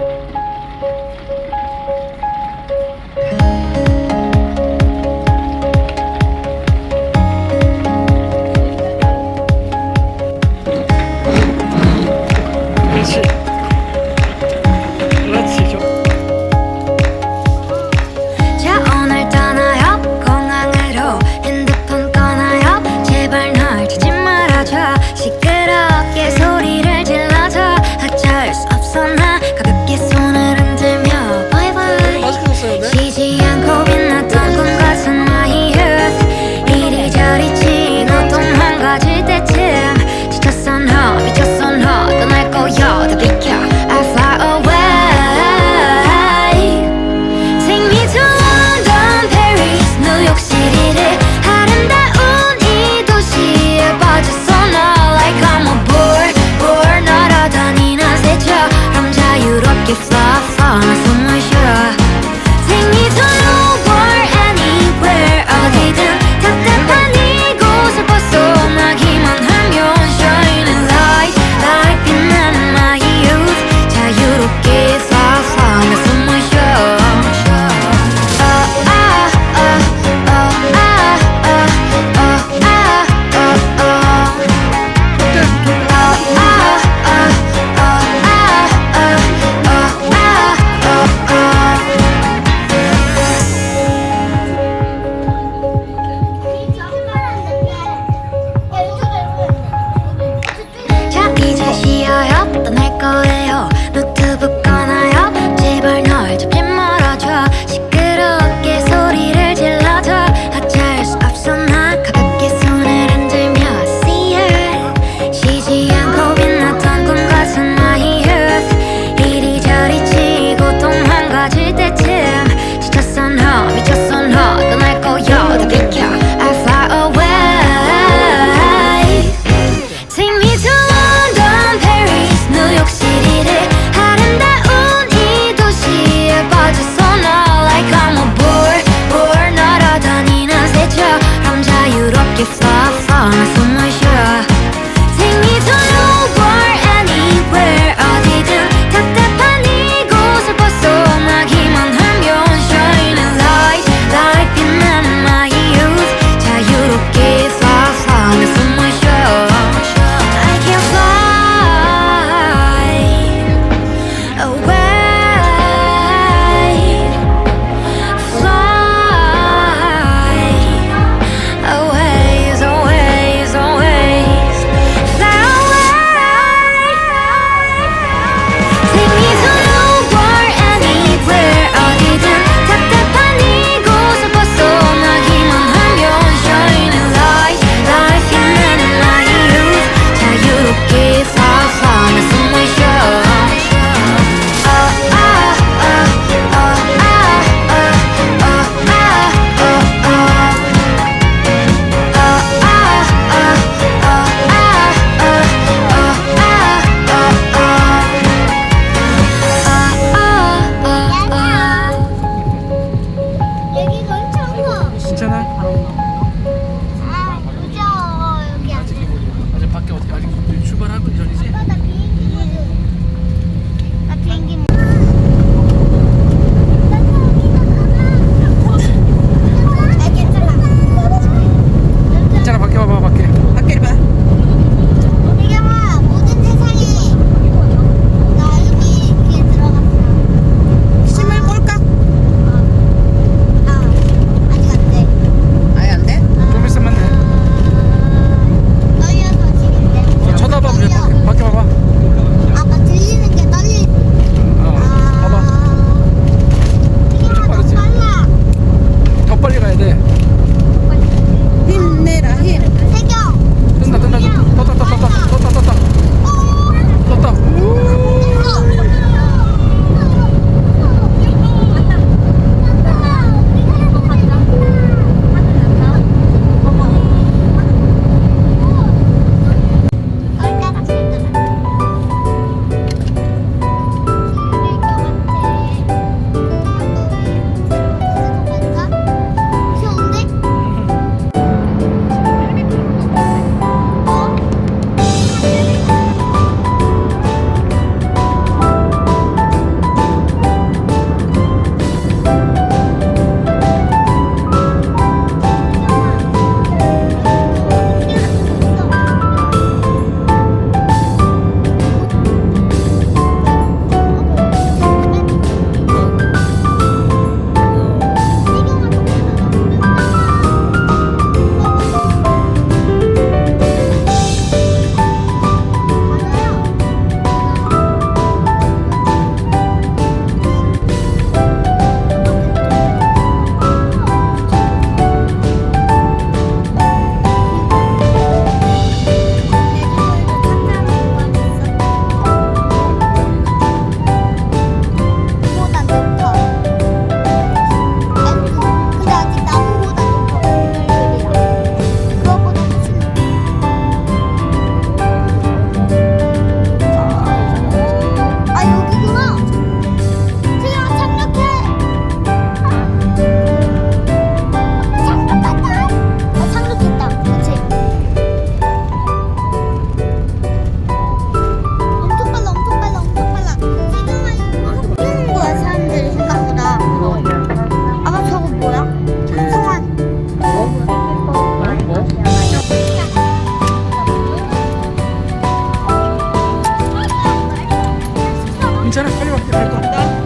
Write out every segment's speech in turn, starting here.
그렇 真的 괜찮아. 빨리 와. 이제 갈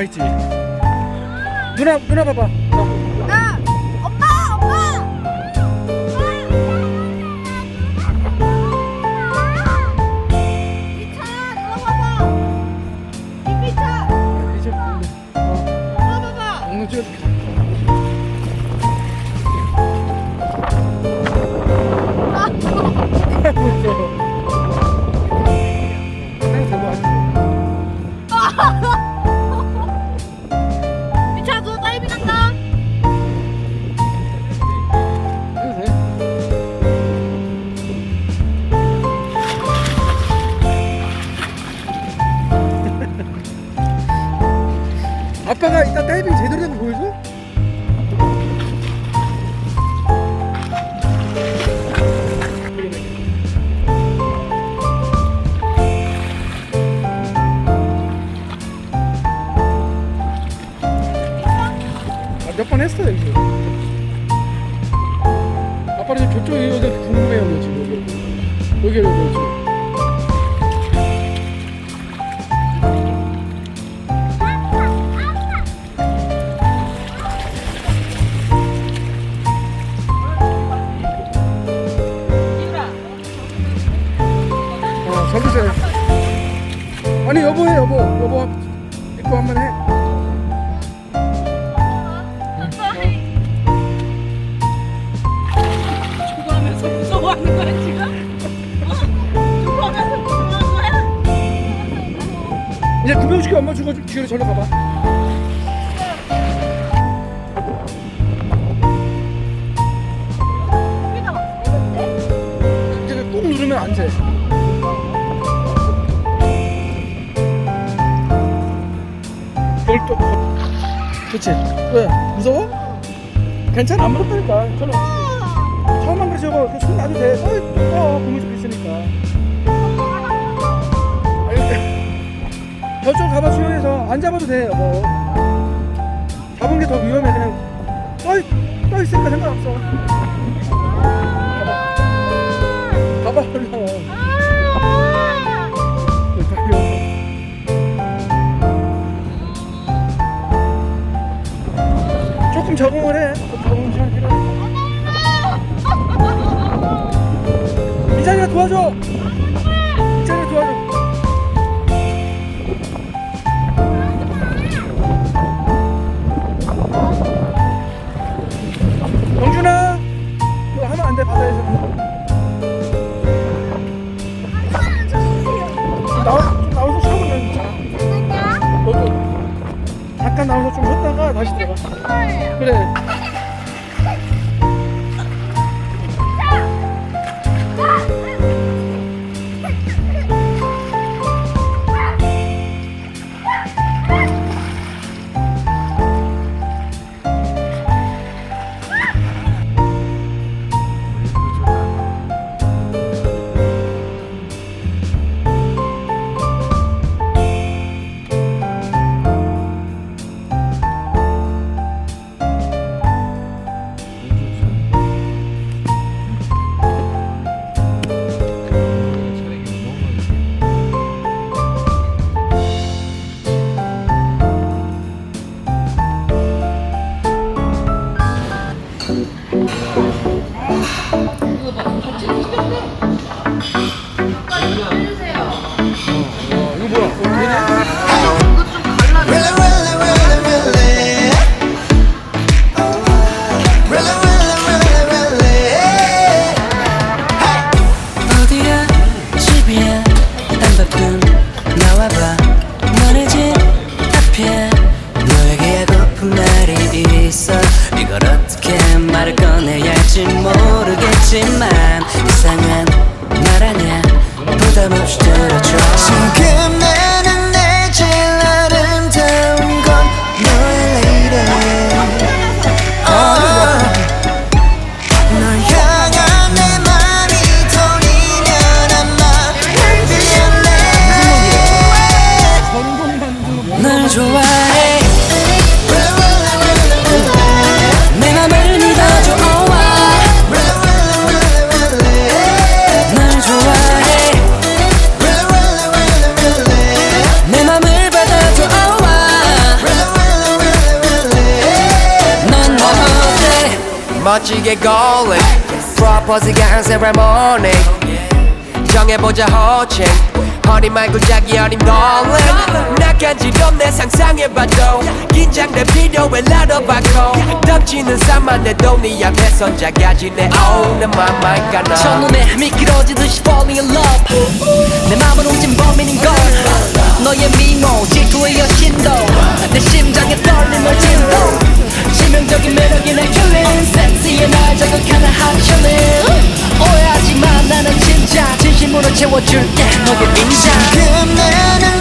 다 있지. 누나 누나 봐봐. 아, 엄마, 엄마. 기차 들어봐봐. 기차 아빠가 일단 다이빙 제대로 된 거 보여줘? 아, 몇번 했어요 지금. 아빠는 지금 저쪽이 여기 궁금해요 뭐 지금 여기 여기. 아니 여보 해 여보 여보 입고 한번 해. 좋아하면서 무서워하는 거야 지금? 좋아하면서 무서워하는 거야? 이제 구명시켜 엄마 주고 뒤로 절로 가봐. 여기다 막 세는데? 이제 꾹 누르면 안 돼. 또 그렇지. 왜 무서워? 괜찮아 안 무섭다니까. 저는 처음 한 그래 저거 손 놔도 돼. 떠, 떠 고무 좀 있으니까. 아니, 저쪽 가봐 수영해서 안 잡아도 돼 여보. 잡은 게 더 위험해 그냥 떠, 떠 있으니까 상관없어. 적응을 해. 이찬이가 도와줘. 그래. 꺼내야 할지 모르겠지만 이상한 말 아냐 부담 없이 들어줘. 지금 나 멋지게 걸린 프로포즈가 한 세레모니 정해보자 호칭. 허니 말고 자기 어린 darling 나간지럼 내 상상해봐도. 긴장돼 필요해 나눠봐고 던지는 산만해도 네 앞에선 작아지네. oh 내 맘만 가나. 첫눈에 미끄러지듯이 falling in love. 내 맘을 훔친 범인인 걸. 너의 미모 질투의 여신도. 내 심장에 떨림을 진동 치명적인 매력이 날 killing 섹시해 날 자극하는 hot chillin 오해하지 마 나는 진짜 진심으로 채워줄게. 너의 인장 지금 나는